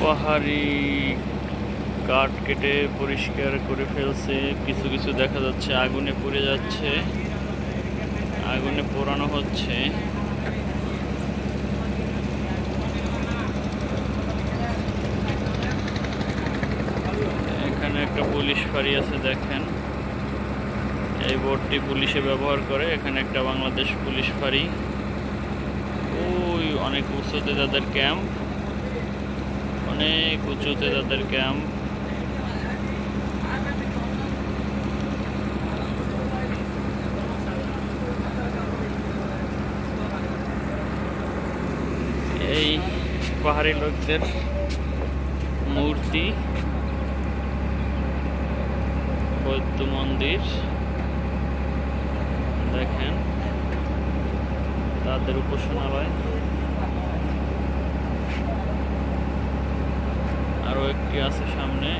পাহাড়ি কাঠ কেটে পরিষ্কার করে ফেলছে। কিছু কিছু দেখা যাচ্ছে, আগুনে পুড়ে যাচ্ছে। আগুনে পোড়ানো হচ্ছে। এখানে একটা পুলিশ ফাঁড়ি আছে, দেখেন। এই বোর্ডটি পুলিশে ব্যবহার করে। এখানে একটা বাংলাদেশ পুলিশ ফাঁড়ি। ওই অনেক উঁচুতে তাদের ক্যাম্প। অনেক উঁচুতে তাদের ক্যাম্প। এই পাহাড়ি লোকদের মূর্তি বৌদ্ধ মন্দির দেখেন তাদের উপাসনালয় আরও একটি আছে সামনে।